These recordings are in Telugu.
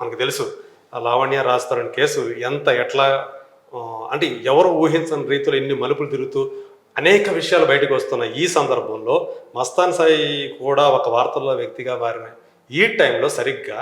మనకు తెలుసు ఆ లావణ్య రాస్తారని కేసు ఎంత ఎట్లా అంటే ఎవరు ఊహించని రీతిలో ఇన్ని మలుపులు తిరుగుతూ అనేక విషయాలు బయటకు వస్తున్న ఈ సందర్భంలో మస్తాన్ సాయి కూడా ఒక వార్తల్లో వ్యక్తిగా మారిన ఈ టైంలో సరిగ్గా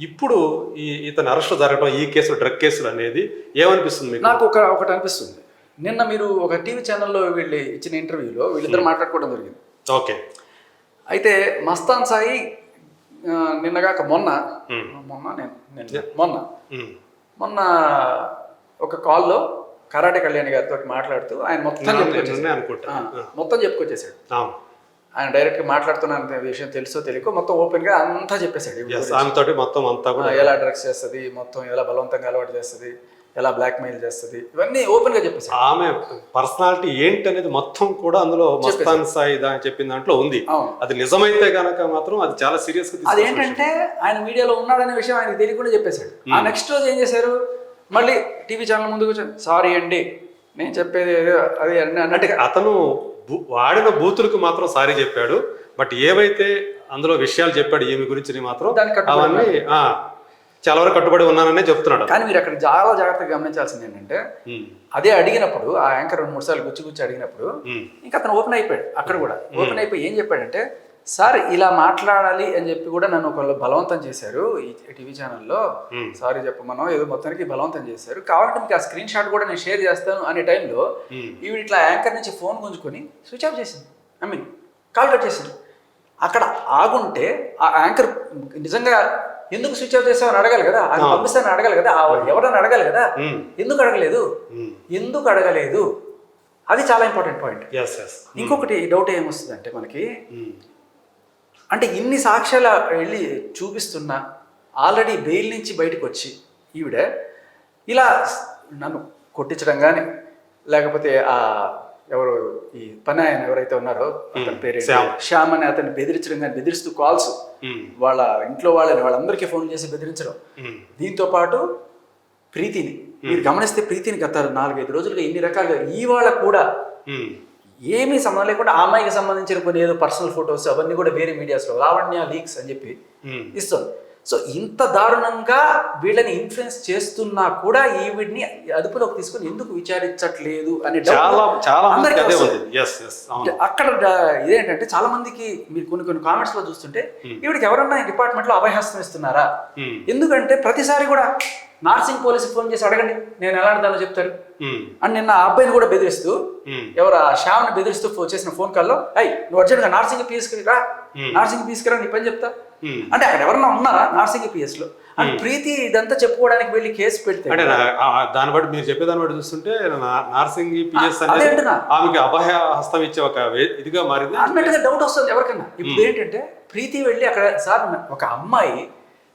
ఇప్పుడు ఈ ఇతని అరెస్ట్ జరగడం ఈ కేసులు డ్రగ్ కేసులు అనేది ఏమనిపిస్తుంది మీకు? నాకు ఒక ఒకటి అనిపిస్తుంది. నిన్న మీరు ఒక టీవీ ఛానల్లో వీళ్ళు ఇచ్చిన ఇంటర్వ్యూలో వీళ్ళిద్దరు మాట్లాడుకోవడం జరిగింది. ఓకే. అయితే మస్తాన్ సాయి నిన్నగాక మొన్న. మొన్న నేను మొన్న. మొన్న ఒక కాల్లో కరాటే కళ్యాణ్ గారితో మాట్లాడుతూ ఆయన మొత్తం అనుకుంటా. మొత్తం చెప్పుకొచ్చేసాడు. ఆయన డైరెక్ట్గా మాట్లాడుతున్న విషయం తెలుసో తెలియకో మొత్తం ఓపెన్గా అంతా చెప్పేశాడు మొత్తం అంతా ఎలా డ్రగ్స్ చేస్తుంది మొత్తం ఎలా బలవంతంగా అలవాటు చేస్తుంది ఎలా బ్లాక్మెయిల్ చేస్తుంది? ఇవన్నీ ఓపెన్గా చెప్పేశాడు ఆమె పర్సనాలిటీ ఏంటి అనేది మొత్తం కూడా అందులో మస్తాన్ సాయి అని చెప్పిన దాంట్లో ఉంది. అది నిజమైతే గనక మాత్రం అది చాలా సీరియస్గా అదేంటంటే ఆయన మీడియాలో ఉన్నాడనే విషయం ఆయనకు తెలియకుండా చెప్పేశాడు. ఆ నెక్స్ట్ రోజు ఏం చేశారు? మళ్ళీ టీవీ ఛానల్ ముందుకు సారీ అండి నేను చెప్పేది అది అని అంటే అన్నట్టుగా అతను వాడిన బూతులకు మాత్రం సారీ చెప్పాడు. బట్ ఏవైతే అందులో విషయాలు చెప్పాడు ఈమె గురించి మాత్రం అవన్నీ చాలా వరకు కట్టుబడి ఉన్నాననే చెప్తున్నాడు. కానీ మీరు అక్కడ చాలా జాగ్రత్తగా గమనించాల్సింది ఏంటంటే అదే అడిగినప్పుడు ఆ యాంకర్ రెండు మూడు సార్లు గుచ్చి గుచ్చి అడిగినప్పుడు ఇంకా అతను ఓపెన్ అయిపోయాడు అక్కడ కూడా. ఓపెన్ అయిపోయి ఏం చెప్పాడంటే సార్ ఇలా మాట్లాడాలి అని చెప్పి కూడా నన్ను ఒకళ్ళు బలవంతం చేశారు ఈ టీవీ ఛానల్లో. సారీ చెప్పమనో ఏదో మొత్తానికి బలవంతం చేశారు. కావాలంటే మీకు ఆ స్క్రీన్ షాట్ కూడా నేను షేర్ చేస్తాను అనే టైంలో. ఈవిడ ఇట్లా యాంకర్ నుంచి ఫోన్ గుంజుకొని స్విచ్ ఆఫ్ చేసింది. ఐ మీన్ కాల్ కట్ చేసింది. అక్కడ ఆగుంటే ఆ యాంకర్ నిజంగా ఎందుకు స్విచ్ ఆఫ్ చేసావని అడగాలి కదా? ఆయన పంపిస్తానని అడగాలి కదా? ఆ ఎవరని అడగాలి కదా? ఎందుకు అడగలేదు. ఎందుకు అడగలేదు? అది చాలా ఇంపార్టెంట్ పాయింట్ Yes, yes. ఇంకొకటి డౌట్ ఏమొస్తుంది అంటే మనకి అంటే ఇన్ని సాక్ష్యాలు వెళ్ళి చూపిస్తున్నా ఆల్రెడీ బెయిల్ నుంచి బయటకు వచ్చి ఈవిడ ఇలా నన్ను కొట్టించడం కానీ లేకపోతే ఆ ఎవరు? ఈ పని ఆయన ఎవరైతే ఉన్నారో అతని పేరు? శ్యామ్. అని అతన్ని బెదిరించడం కానీ బెదిరిస్తూ కాల్స్ వాళ్ళ ఇంట్లో వాళ్ళని వాళ్ళందరికీ ఫోన్ చేసి బెదిరించడం. దీంతో పాటు ప్రీతిని మీరు గమనిస్తే ప్రీతిని గత నాలుగైదు రోజులుగా ఇన్ని రకాలుగా ఇవాళ కూడా ఏమీ సంబంధం లేకుండా ఆ అమ్మాయికి సంబంధించిన కొన్ని ఏదో పర్సనల్ ఫొటోస్ అవన్నీ కూడా వేరే మీడియాస్లో లావణ్య లీక్స్ అని చెప్పి. ఇస్తుంది. సో ఇంత దారుణంగా వీళ్ళని ఇన్ఫ్లుయెన్స్ చేస్తున్నా కూడా ఈవిడ్ని అదుపులోకి తీసుకొని ఎందుకు విచారించట్లేదు అనే చాలా చాలా అక్కడ ఇదేంటంటే చాలా మందికి మీరు కొన్ని కొన్ని కామెంట్స్లో చూస్తుంటే ఈవిడికి ఎవరన్నా డిపార్ట్మెంట్లో అభయహస్తం ఇస్తున్నారా? ఉమ్, ఎందుకంటే ప్రతిసారి కూడా నార్సింగ్ పోలీసు ఫోన్ చేసి అడగండి నేను ఎలాంటి దానిలో చెప్తారు అని నిన్న ఆ అబ్బాయిని కూడా బెదిరిస్తూ ఎవరు ఆ శ్యామ్ని బెదిరిస్తూ చేసిన ఫోన్ కాల్లో అయ్యి నువ్వు అర్జెంట్గా నార్సింగ్ పిఎస్కి రా. నార్సింగ్ పిఎస్కి రా నీ పని చెప్తా. అంటే అక్కడ ఎవరన్నా ఉన్నారా నార్సింగ్ పిఎస్లో అండ్ ప్రీతి ఇదంతా చెప్పుకోవడానికి వెళ్ళి కేసు పెడితే అంటే దాన్ని బట్టి మీరు చెప్పే దాన్ని బట్టి చూస్తుంటే నార్సింగ్ పిఎస్ అనేది. ఆమెకి అభయ హస్తం ఇచ్చే ఒక ఇదిగా మారింది. అన్నట్టుగా డౌట్ వస్తుంది ఎవరికన్నా. ఇప్పుడు ఏంటంటే ప్రీతి వెళ్ళి అక్కడ సార్ ఒక అమ్మాయి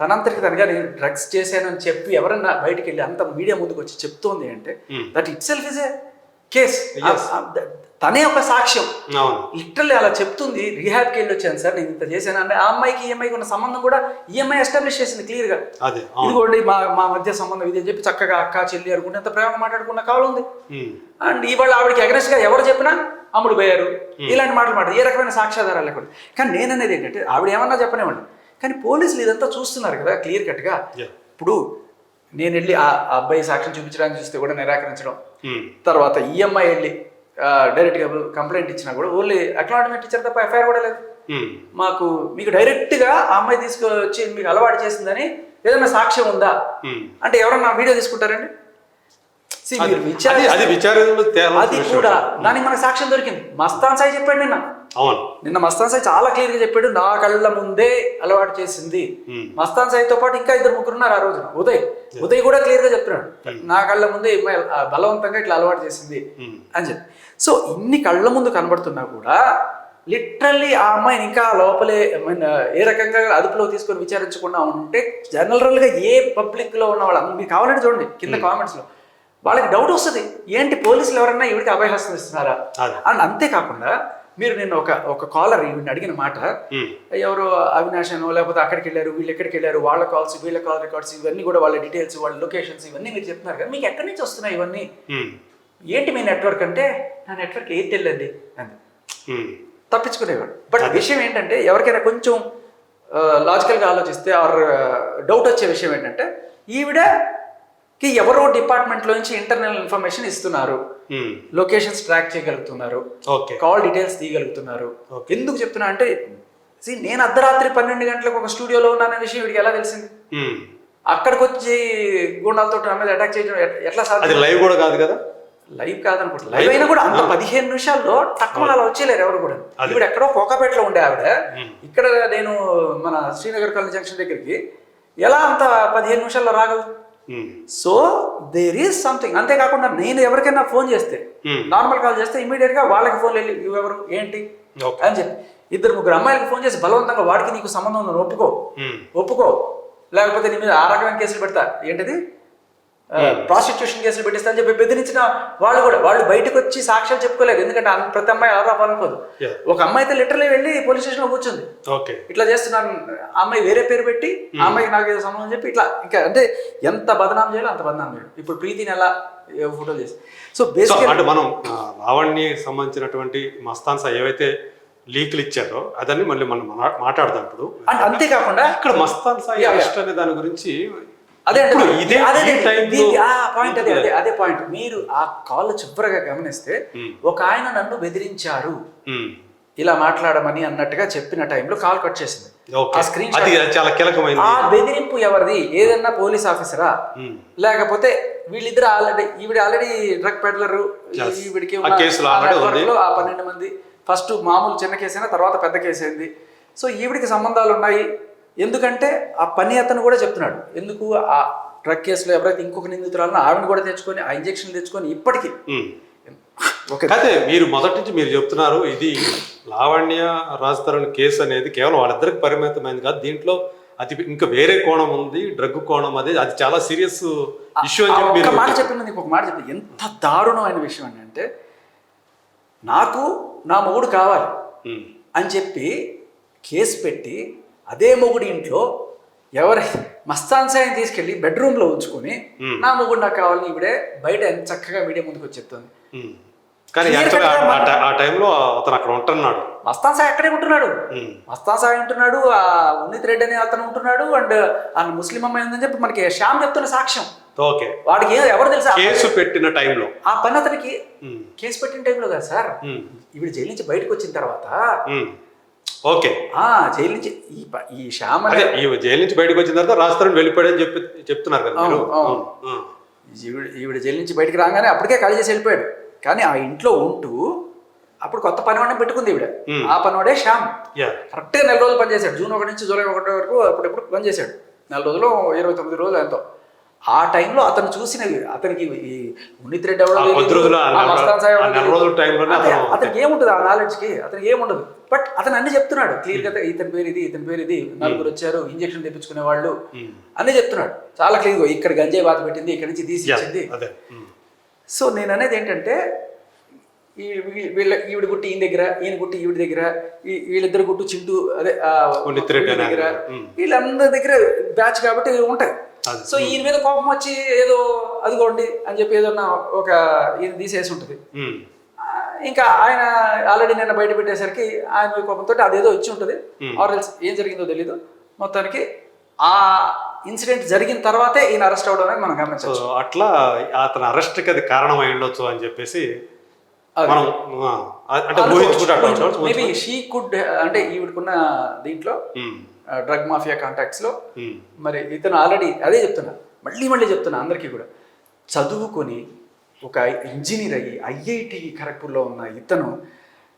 తనంతటికి తనగా నేను డ్రగ్స్ చేశానని చెప్పి ఎవరన్నా బయటికి వెళ్ళి అంత మీడియా ముందుకు వచ్చి చెప్తోంది అంటే Hmm. That itself is a case. తనే ఒక సాక్ష్యం. లిటరల్లీ అలా చెప్తుంది రీహాబ్కి వెళ్ళి వచ్చాను సార్ నేను ఇంత చేశాను అంటే ఆ అమ్మాయికి ఈ అమ్మాయికి ఉన్న సంబంధం కూడా ఈ అమ్మాయి ఎస్టాబ్లిష్ చేసింది క్లియర్గా అదే అవును. ఇదిగోండి మా మా మధ్య సంబంధం ఇది అని చెప్పి చక్కగా అక్క చెల్లి అనుకుంటే ఎంత ప్రేమ మాట్లాడుకున్న కాలం ఉంది. అండ్ ఇవాళ ఆవిడకి అగ్రెస్ట్గా ఎవరు చెప్పినా అమ్ముడు పోయారు. ఇలాంటి మాటలు మాట ఏ రకమైన సాక్ష్యాధారాలు లేకుండా. కానీ నేననేది ఏంటంటే ఆవిడ ఏమన్నా చెప్పనివ్వండి. కానీ పోలీసులు ఇదంతా చూస్తున్నారు కదా క్లియర్ కట్గా. Yeah. ఇప్పుడు నేను వెళ్ళి ఆ అబ్బాయి సాక్ష్యం చూపించడానికి చూస్తే కూడా నిరాకరించడం. ఉమ్, తర్వాత ఈఎంఐ వెళ్ళి డైరెక్ట్గా కంప్లైంట్ ఇచ్చినా కూడా ఓన్లీ అక్నాలజ్మెంట్ ఇచ్చారు తప్ప ఎఫ్ఐఆర్ కూడా లేదు. ఉమ్, మాకు మీకు డైరెక్ట్గా ఆ అమ్మాయి తీసుకొచ్చి మీకు అలవాటు చేసిందని ఏదైనా సాక్ష్యం ఉందా? ఉమ్. అంటే ఎవరన్నా వీడియో తీసుకుంటారండి? అది. కూడా దానికి మనకు సాక్ష్యం దొరికింది. మస్తాన్ సాయి చెప్పాడు నిన్న. అవును. నిన్న మస్తాన్ సాయి చాలా క్లియర్గా చెప్పాడు నా కళ్ళ ముందే అలవాటు చేసింది. మస్తాన్ సాయితో పాటు ఇంకా ఇద్దరు ముగ్గురు ఉన్నారు ఆ రోజున. ఉదయ్. ఉదయ్ కూడా క్లియర్గా చెప్తున్నాడు నా కళ్ళ ముందే బలవంతంగా ఇట్లా అలవాటు చేసింది అని చెప్పి. సో ఇన్ని కళ్ళ ముందు కనబడుతున్నా కూడా లిటరల్లీ ఆ అమ్మాయిని ఇంకా లోపలే ఏ రకంగా అదుపులో తీసుకొని విచారించకుండా ఉంటే జనరల్గా ఏ పబ్లిక్లో ఉన్న వాళ్ళు మీకు కావాలంటే చూడండి కింద కామెంట్స్లో. వాళ్ళకి డౌట్ వస్తుంది. ఏంటి పోలీసులు ఎవరన్నా ఈవిడికి అభయహస్తం ఇస్తున్నారా? అండ్ అంతేకాకుండా మీరు నిన్న ఒక ఒక కాలర్ ఈవిని అడిగిన మాట ఎవరు అవినాష్ అనో లేకపోతే అక్కడికి వెళ్ళారు వీళ్ళు ఎక్కడికి వెళ్ళారు వాళ్ళ కాల్స్ వీళ్ళ కాల్ రికార్డ్స్ ఇవన్నీ కూడా వాళ్ళ డీటెయిల్స్ వాళ్ళ లొకేషన్స్ ఇవన్నీ మీరు చెప్తున్నారు కదా మీకు ఎక్కడి నుంచి వస్తున్నాయి ఇవన్నీ? ఏంటి మీ నెట్వర్క్ అంటే నా నెట్వర్క్ అండి అంది. ఉమ్, తప్పించుకునేవాడు. బట్ విషయం ఏంటంటే ఎవరికైనా కొంచెం లాజికల్గా ఆలోచిస్తే ఆర్ డౌట్ వచ్చే విషయం ఏంటంటే ఈవిడకి ఎవరో డిపార్ట్మెంట్లో నుంచి ఇంటర్నల్ ఇన్ఫర్మేషన్ ఇస్తున్నారు. లొకేషన్స్ ట్రాక్ చేయగలుగుతున్నారు. కాల్ డీటెయిల్స్ తీయగలుగుతున్నారు. ఎందుకు చెప్తున్నా అంటే నేను అర్ధరాత్రి పన్నెండు గంటలకు ఒక స్టూడియోలో ఉన్నాననే విషయం వీడికి ఎలా తెలిసింది? ఉమ్. అక్కడికి వచ్చి గుండాలతో నా మీద అటాక్ చేయడం ఎట్- ఎట్లా సాధ్యం? లైవ్ కూడా కాదు కదా? లైవ్ కాదనుకుంటా లైవ్ అయినా కూడా అంత పదిహేను నిమిషాల్లో తక్కువ అలా వచ్చేలేరు ఎవరు కూడా. ఇప్పుడు ఎక్కడో కోకాపేటలో ఉండే ఆవిడ. ఉమ్. ఇక్కడ నేను మన శ్రీనగర్ కాలనీ జంక్షన్ దగ్గరికి ఎలా అంత పదిహేను నిమిషాల్లో రాగలదు సో దేర్ ఈస్ సంథింగ్ అంతేకాకుండా నేను ఎవరికైనా ఫోన్ చేస్తే. నార్మల్ కాల్ చేస్తే ఇమీడియట్గా వాళ్ళకి ఫోన్ వెళ్ళి ఎవరు ఏంటి? అని చెప్పి. ఇద్దరు ముగ్గురు అమ్మాయిలకు ఫోన్ చేసి బలవంతంగా వాడికి నీకు సంబంధం ఉందని ఒప్పుకో. ఉమ్, ఒప్పుకో. లేకపోతే నీ మీద ఆ రకమైన కేసులు పెడతా. ఏంటిది? ప్రాస్టిట్యూషన్ కేసులు పెట్టిస్తా అని చెప్పి బెదిరించిన వాళ్ళు కూడా. వాళ్ళు బయటకు వచ్చి సాక్ష్యాలు చెప్పుకోలేదు. ఎందుకంటే ప్రతి అమ్మాయి ఆరా అనుకోదు. ఒక అమ్మాయి అయితే లిటరలీ వెళ్ళి పోలీస్ స్టేషన్లో కూర్చుంది. ఇట్లా చేస్తున్నాను. ఆ అమ్మాయి వేరే పేరు పెట్టి ఆ అమ్మాయికి నాకు ఏదో సంబంధం చెప్పి ఇట్లా ఇంకా అంటే ఎంత బదనాం చేయాలో అంత బదనాం చేయాలి. ఇప్పుడు ప్రీతిని ఎలా ఫోటోలు చేసి. సో బేసిక్ అంటే మనం లావణ్య సంబంధించినటువంటి మస్తాన్ సాయి ఏవైతే లీకులు ఇచ్చారో అదన్నీ మళ్ళీ మనం మాట్లా- మాట్లాడదాం ఇప్పుడు. అంతేకాకుండా ఇక్కడ మస్తాన్ సాయి అనే దాని గురించి అదే ఇదే అదే ఆ పాయింట్ అదే అదే అదే పాయింట్ మీరు ఆ కాల్ చివరగా గమనిస్తే. ఒక ఆయన నన్ను బెదిరించారు. ఇలా మాట్లాడమని అన్నట్టుగా చెప్పిన టైంలో కాల్ కట్ చేసింది. ఆ స్క్రీన్ అది చాలా కీలకమైనది. ఆ బెదిరింపు ఎవరిది? ఏదన్నా పోలీస్ ఆఫీసరా లేకపోతే వీళ్ళిద్దరు ఆల్రెడీ ఈవిడ ఆల్రెడీ డ్రగ్ పెడ్లర్. ఈవిడికి ఆ పన్నెండు మంది. ఫస్ట్ మామూలు చిన్న కేసు అయినా తర్వాత పెద్ద కేసు అయింది సో ఈవిడికి సంబంధాలు ఉన్నాయి ఎందుకంటే ఆ పని అతను కూడా చెప్తున్నాడు. ఎందుకు ఆ డ్రగ్ కేసులో ఎవరైతే ఇంకొక నిందితురాలను ఆవిడని కూడా తెచ్చుకొని ఆ ఇంజక్షన్ తెచ్చుకొని ఇప్పటికీ అయితే మీరు మొదటి నుంచి మీరు చెప్తున్నారు ఇది లావణ్య రాజ్ తరుణ్ కేసు అనేది కేవలం వాళ్ళిద్దరికి పరిమితమైంది కాదు దీంట్లో అది ఇంకా వేరే కోణం ఉంది డ్రగ్ కోణం అది అది చాలా సీరియస్ ఇష్యూ అని చెప్పి మాట చెప్పిన నీకు ఒక మాట చెప్పి ఎంత దారుణమైన విషయం అని అంటే నాకు నా మొగుడు కావాలి అని చెప్పి కేసు పెట్టి అదే మొగుడి ఇంట్లో ఎవరి మస్తాన్ సాయం తీసుకెళ్ళి బెడ్రూమ్లో ఉంచుకొని. నా మొగుడు నాకు కావాలని ఇవిడే బయట ఎంత చక్కగా మీడియా ముందుకు వచ్చి చెప్తుంది. కానీ ఆ టైంలో అతను అక్కడ ఉంటున్నాడు. మస్తాన్ సాయి అక్కడే ఉంటున్నాడు. మస్తాన్ సాయి ఉంటున్నాడు ఆ ఉన్నిత్ రెడ్డి అనే అతను ఉంటున్నాడు అండ్ ఆ ముస్లిం అమ్మాయి ఉందని చెప్పి మనకి శ్యామ్ చెప్తున్న సాక్ష్యం. ఓకే. వాడికి ఎవరు తెలుసా? కేసు పెట్టిన టైంలో. ఆ పని అతనికి కేసు పెట్టిన టైంలో కదా సార్? ఈవిడ జైలు నుంచి బయటకు వచ్చిన తర్వాత. ఓకే. ఆ జైలు నుంచి ఈ ప- ఈ శ్యామ్ అదే ఈ జైలు నుంచి బయటకు వచ్చిన తర్వాత రాజ్ తరుణ్ వెళ్ళిపోయాడని చెప్పి చెప్తున్నారు కదా మీరు? అవును, అవును. ఉమ్, ఈవిడ ఈవిడ జైలు నుంచి బయటికి రాగానే అప్పటికే ఖాళీ చేసి వెళ్ళిపోయాడు. కానీ ఆ ఇంట్లో ఉంటూ అప్పుడు కొత్త పనివాడిని పెట్టుకుంది ఈవిడ. Hmm. ఆ పనివాడే శ్యామ్. యా. కరెక్ట్గా నెల రోజులు పనిచేశాడు. జూన్ ఒకటి నుంచి జూలై ఒకటి వరకు అప్పుడప్పుడు పనిచేశాడు నెల రోజులు ఇరవై తొమ్మిది రోజులు ఎంతో. ఆ టైంలో అతను చూసినవి అతనికి ఈ ఉన్నిత్ రెడ్డి ఎవడో ఆ తెలీదు, కొద్ది రోజులు ఆ ఆ నెల- మస్తాన్ సాయి ఎవడో ఆ నెల తెలీదు. రోజుల టైంలోనే అదే, అతను- అతనికి ఏముంటుంది ఆ నాలెడ్జ్కి అతనికి ఏముండదు. బట్ అతను అన్ని చెప్తున్నాడు. క్లియర్గా ఇతని పేరు ఇది ఇతని పేరు ఇది నలుగురు వచ్చారు ఇంజక్షన్ తెప్పించుకునే వాళ్ళు. ఉమ్. అన్నీ చెప్తున్నాడు. చాలా క్లియర్ ఇక్కడ గంజాయి బాధ పెట్టింది ఇక్కడ నుంచి తీసి యా, ఇచ్చింది. అదే. ఉమ్, సో నేను అనేది ఏంటంటే ఈ వీళ్ళ ఈవిడ గుట్టి ఈయన దగ్గర ఈయన గుట్టి ఈవిడ దగ్గర ఈ- వీళ్ళిద్దరు గుట్టు చింటూ అదే దగ్గర. వీళ్ళందరి దగ్గర బ్యాచ్ కాబట్టి ఉంటాయి. సో ఈయన మీద కోపం వచ్చి ఏదో అదిగోండి అని చెప్పి ఏదో నా ఒక ఈయన తీసేసి ఉంటుంది. ఇంకా ఆయన ఆల్రెడీ నిన్న బయట పెట్టేసరికి ఆయన మీద కోపంతో అదేదో వచ్చి ఉంటుంది. Hmm. ఆర్ ఎల్స్ ఏం జరిగిందో తెలీదు. మొత్తానికి ఆ ఇన్సిడెంట్ జరిగిన తర్వాతే ఈయన అరెస్ట్ అవడం అనేది మనం గమనించవచ్చు. అట్లా అతని అరెస్ట్కి అది కారణం అయి ఉండొచ్చు అని చెప్పేసి. మనం అంటే. మేబీ షీ కుడ్ అంటే ఈవిడకున్న దీంట్లో డ్రగ్ మాఫియా కాంటాక్ట్స్లో ఉమ్, మరి ఇతను ఆల్రెడీ అదే చెప్తున్నా. మళ్ళీ మళ్ళీ చెప్తున్నా అందరికీ కూడా. చదువుకొని ఒక ఇంజనీర్ అయ్యి ఐఐటి ఖరగ్పూర్లో ఉన్న ఇతను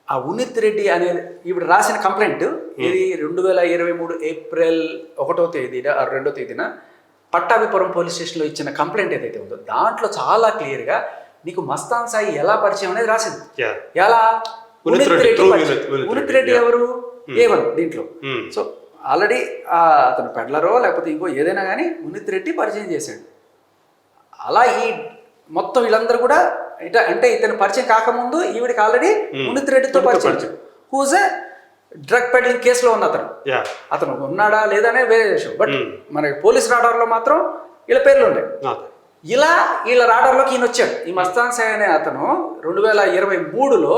ఆ ఉన్నిత్ రెడ్డి అనే ఈవిడ రాసిన కంప్లైంట్ ఇది రెండు వేల ఇరవై మూడు ఏప్రిల్ ఒకటో తేదీన రెండో తేదీన పట్టాభిపురం పోలీస్ స్టేషన్లో ఇచ్చిన కంప్లైంట్ ఏదైతే ఉందో దాంట్లో చాలా క్లియర్గా నీకు మస్తాన్ సాయి ఎలా పరిచయం అనేది రాసింది. ఎలా? ఉన్నిత్ రెడ్డి. ఎవరు? ఏవన్ దీంట్లో. ఉమ్, సో ఆల్రెడీ అతను పెడ్లరో లేకపోతే ఇంకో ఏదైనా కానీ ఉన్నిత్ రెడ్డి పరిచయం చేశాడు. అలా ఈ మొత్తం వీళ్ళందరూ కూడా ఇట అంటే ఇతను పరిచయం కాకముందు ఈవిడికి ఆల్రెడీ ఉన్నిత్ రెడ్డితో పరిచయం. హూజ్ డ్రగ్ పెడ్లింగ్ కేసులో ఉన్న అతను. అతను ఉన్నాడా లేదనే వేరే విషయం. But Hmm. మన పోలీస్ రాడార్లో మాత్రం వీళ్ళ పేర్లు ఉండే. ఇలా వీళ్ళ రాడర్లోకి ఈయన వచ్చాడు. ఈ మస్తాన్ సాయ్ అనే అతను రెండు వేల ఇరవై మూడులో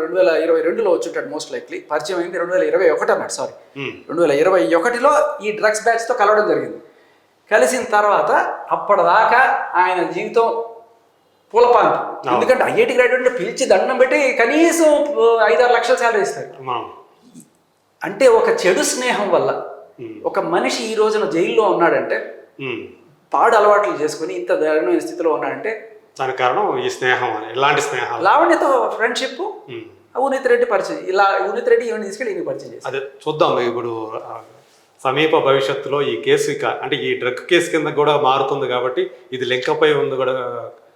రెండు వేల ఇరవై రెండులో వచ్చుంటాడు మోస్ట్ లైక్లీ పరిచయం అయింది రెండు వేల ఇరవై ఒకటి అన్నాడు సారీ ఉమ్, రెండు వేల ఇరవై ఒకటిలో ఈ డ్రగ్స్ బ్యాచ్తో కలవడం జరిగింది. కలిసిన తర్వాత అప్పటిదాకా ఆయన జీవితం పూలపాంతి ఎందుకంటే ఐఐటి గ్రాడ్యుయేట్ పిలిచి దండం పెట్టి కనీసం ఐదారు లక్షల శాలరీ ఇస్తారు. అంటే ఒక చెడు స్నేహం వల్ల ఉమ్, ఒక మనిషి ఈ రోజున జైల్లో ఉన్నాడంటే ఉమ్. పాడు అలవాట్లు చేసుకుని ఇంత దారుణమైన స్థితిలో ఉన్నాడంటే దానికి కారణం ఈ స్నేహం ఎలాంటి స్నేహం లావణ్యతో ఫ్రెండ్షిప్ ఉమ్. ఉన్నిత్ రెడ్డి పరిచయం. ఇలా ఉన్నిత్ రెడ్డి ఈవెన్ తీసుకెళ్ళి ఈయన పరిచయం చేశారు. అదే చూద్దాం ఇప్పుడు సమీప భవిష్యత్తులో ఈ కేసు ఇక అంటే ఈ డ్రగ్ కేసు కింద కూడా మారుతుంది కాబట్టి ఇది లింకపై ఉంది కూడా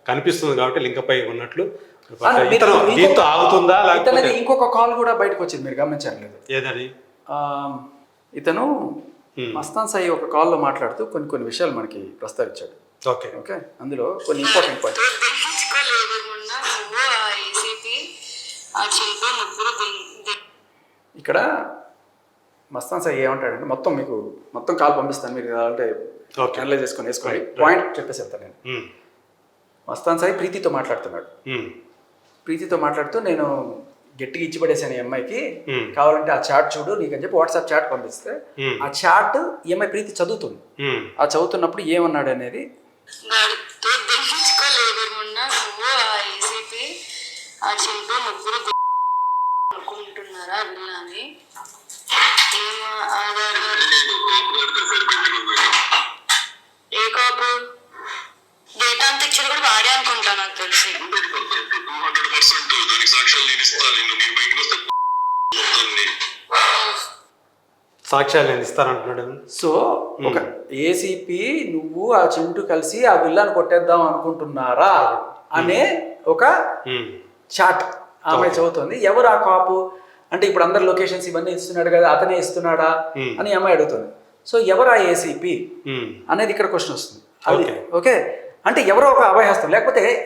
కనిపిస్తుంది కాబట్టి లింకపై ఉన్నట్లు. ఇంకొక- దీంతో ఆగుతుందా? ఇతనిది లేకపోతే ఇంకొక కాల్ కూడా బయటకు వచ్చింది మీరు గమనించారు లేదు ఏదది ఆ, ఇతను. మస్తాన్ సాయి ఒక కాల్లో మాట్లాడుతూ కొన్ని కొన్ని విషయాలు మనకి ప్రస్తావించాడు. ఓకే. ఓకే? అందులో కొన్ని ఇంపార్టెంట్ పాయింట్ ఇక్కడ మస్తాన్ సాయి ఏమంటాడంటే మొత్తం మీకు మొత్తం కాల్ పంపిస్తాను మీరు అంటే Okay. అనలైజ్ చేసుకొని వేసుకోండి. పాయింట్ చెప్పేసి వెళ్తాను నేను. ఉమ్, మస్తాన్ సాయి ప్రీతితో మాట్లాడుతున్నాడు. ఉమ్, ప్రీతితో మాట్లాడుతూ నేను గట్టిగా ఇచ్చి పడేసాను ఈ అమ్మాయికి. కావాలంటే ఆ చాట్ చూడు నీకు అని చెప్పి వాట్సాప్ చాట్ పంపిస్తే. ఆ చాట్ ఈ అమ్మాయి ప్రీతి చదువుతుంది. ఆ చదువుతున్నప్పుడు ఏమన్నాడు అనేది ఆ ముగ్గురు అనుకుంటున్నారా ఏ కాపు డేటా అంత ఇచ్చేది కూడా వాడే అనుకుంటా నాకు తెలిసి. టూ హండ్రెడ్ పర్సెంట్ దానికి సాక్ష్యాలు నేను ఇస్తాను నేను నీ బయటకు వస్తే మొత్తాన్ని సాక్ష్యాలు నేను ఇస్తానంటున్నాడు సో ఒక ఏసీపీ నువ్వు ఆ చింటూ కలిసి ఆ విల్లాన్ని కొట్టేద్దాం అనుకుంటున్నారా అనే ఒక చాట్ ఆమె చదువుతుంది ఎవరు ఆ కాపు? అంటే ఇప్పుడు అందరు లొకేషన్స్ ఇవన్నీ ఇస్తున్నాడు కదా అతనే ఇస్తున్నాడా. అని అమ్మాయి అడుగుతుంది. సో ఎవరు ఆ ఏసీపీ అనేది ఇక్కడ క్వశ్చన్ వస్తుంది. అది. ఓకే? అంటే ఎవరో ఒక అభయహస్తం. లేకపోతే